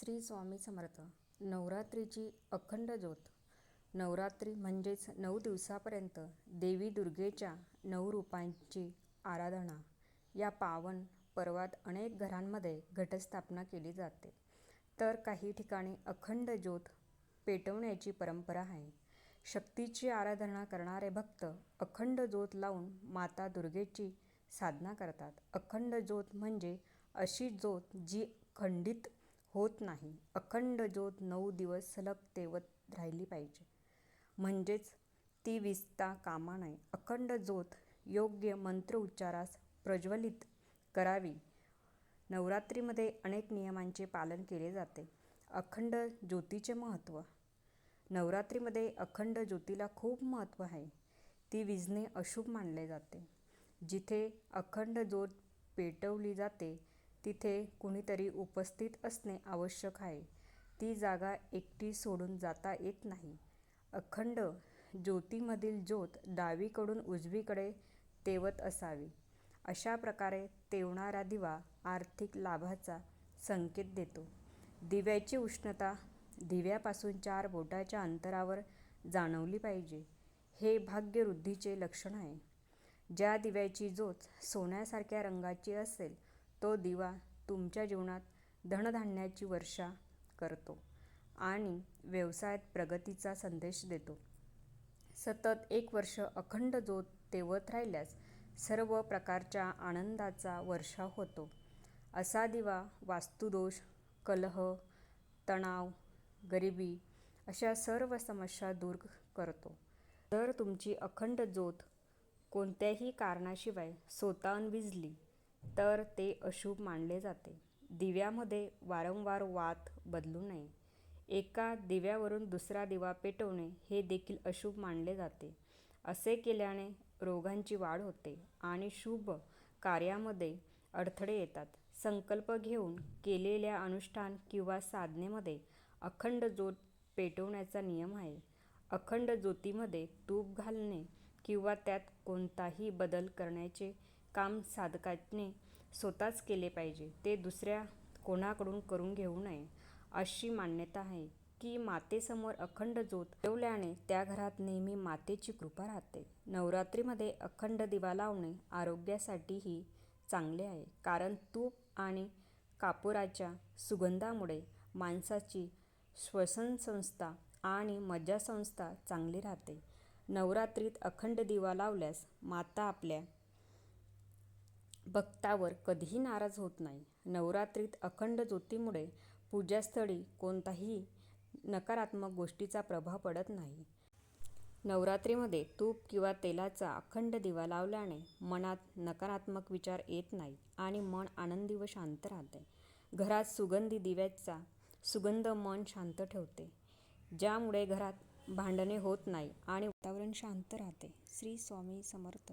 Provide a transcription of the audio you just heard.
श्री स्वामी समर्थ. नवरात्रीची अखंड ज्योत. नवरात्री म्हणजेच नऊ दिवसापर्यंत देवी दुर्गेच्या नऊ रूपांची आराधना. या पावन पर्वात अनेक घरांमध्ये घटस्थापना केली जाते. तर काही ठिकाणी अखंड ज्योत पेटवण्याची परंपरा आहे. शक्तीची आराधना करणारे भक्त अखंड ज्योत लावून माता दुर्गेची साधना करतात. अखंड ज्योत म्हणजे अशी ज्योत जी खंडित होत नाही. अखंड ज्योत नऊ दिवस सलग तेवत राहिली पाहिजे. म्हणजेच ती विसता कामा नये. अखंड ज्योत योग्य मंत्रोच्चारास प्रज्वलित करावी. नवरात्रीमध्ये अनेक नियमांचे पालन केले जाते. अखंड ज्योतीचे महत्त्व. नवरात्रीमध्ये अखंड ज्योतीला खूप महत्त्व आहे. ती विझणे अशुभ मानले जाते. जिथे अखंड ज्योत पेटवली जाते तिथे कुणीतरी उपस्थित असणे आवश्यक आहे. ती जागा एकटी सोडून जाता येत नाही. अखंड ज्योतीमधील ज्योत डावीकडून उजवीकडे तेवत असावी. अशा प्रकारे तेवणारा दिवा आर्थिक लाभाचा संकेत देतो. दिव्याची उष्णता दिव्यापासून चार बोटाच्या अंतरावर जाणवली पाहिजे. हे भाग्यवृद्धीचे लक्षण आहे. ज्या दिव्याची ज्योत सोन्यासारख्या रंगाची असेल तो दिवा तुमच्या जीवनात धनधान्याची वर्षा करतो आणि व्यवसायात प्रगतीचा संदेश देतो. सतत एक वर्ष अखंड जोत तेवत राहिल्यास सर्व प्रकारच्या आनंदाचा वर्षा होतो. असा दिवा वास्तुदोष कलह तणाव गरिबी अशा सर्व समस्या दूर करतो. जर तुमची अखंड ज्योत कोणत्याही कारणाशिवाय स्वतःहून विजली तर ते अशुभ मानले जाते. दिव्यामध्ये वारंवार वात बदलू नये. एका दिव्यावरून दुसरा दिवा पेटवणे हे देखील अशुभ मानले जाते. असे केल्याने रोगांची वाढ होते आणि शुभ कार्यामध्ये अडथळे येतात. संकल्प घेऊन केलेल्या अनुष्ठान किंवा साधनेमध्ये अखंड ज्योत पेटवण्याचा नियम आहे. अखंड ज्योतीमध्ये तूप घालणे किंवा त्यात कोणताही बदल करण्याचे काम साधकाने स्वतःच केले पाहिजे. ते दुसऱ्या कोणाकडून करून घेऊ नये अशी मान्यता आहे की मातेसमोर अखंड ज्योत ठेवल्याने त्या घरात नेहमी मातेची कृपा राहते. नवरात्रीमध्ये अखंड दिवा लावणे आरोग्यासाठीही चांगले आहे. कारण तूप आणि कापुराच्या सुगंधामुळे माणसाची श्वसनसंस्था आणि मज्जासंस्था चांगली राहते. नवरात्रीत अखंड दिवा लावल्यास माता आपल्या भक्तावर कधीही नाराज होत नाही. नवरात्रीत अखंड ज्योतीमुळे पूजास्थळी कोणत्याही नकारात्मक गोष्टीचा प्रभाव पडत नाही. नवरात्रीमध्ये तूप किंवा तेलाचा अखंड दिवा लावल्याने मनात नकारात्मक विचार येत नाहीत आणि मन आनंदी व शांत राहते. घरात सुगंधी दिव्याचा सुगंध मन शांत ठेवते ज्यामुळे घरात भांडणे होत नाही आणि वातावरण शांत राहते. श्री स्वामी समर्थ.